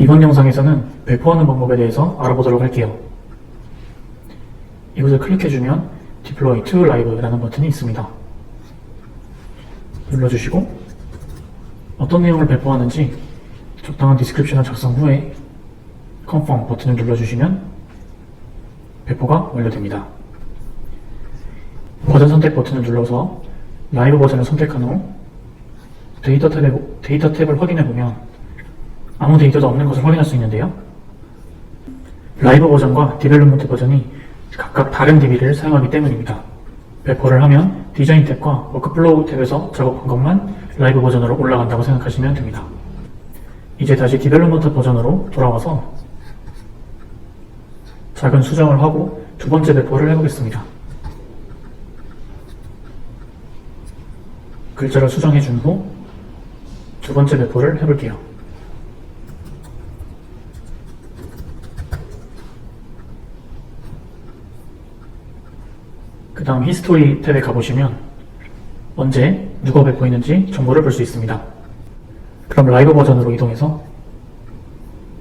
이번 영상에서는 배포하는 방법에 대해서 알아보도록 할게요. 이것을 클릭해주면 Deploy to Live라는 버튼이 있습니다. 눌러주시고 어떤 내용을 배포하는지 적당한 디스크립션을 작성 후에 Confirm 버튼을 눌러주시면 배포가 완료됩니다. 버전 선택 버튼을 눌러서 라이브 버전을 선택한 후 데이터 탭에, 데이터 탭을 확인해 보면 아무 데이터도 없는 것을 확인할 수 있는데요. 라이브 버전과 디벨롭먼트 버전이 각각 다른 DB를 사용하기 때문입니다. 배포를 하면 디자인 탭과 워크플로우 탭에서 작업한 것만 라이브 버전으로 올라간다고 생각하시면 됩니다. 이제 다시 디벨롭먼트 버전으로 돌아와서 작은 수정을 하고 두 번째 배포를 해보겠습니다. 글자를 수정해 준 후 두 번째 배포를 해볼게요. 그 다음 히스토리 탭에 가보시면 언제 누가 배포했는지 정보를 볼 수 있습니다. 그럼 라이브 버전으로 이동해서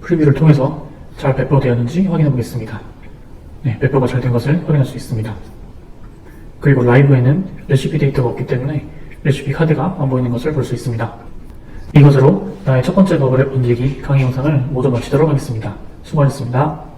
프리뷰를 통해서 잘 배포되었는지 확인해 보겠습니다. 네, 배포가 잘 된 것을 확인할 수 있습니다. 그리고 라이브에는 레시피 데이터가 없기 때문에 레시피 카드가 안 보이는 것을 볼 수 있습니다. 이것으로 나의 첫 번째 버블의 번지기 강의 영상을 모두 마치도록 하겠습니다. 수고하셨습니다.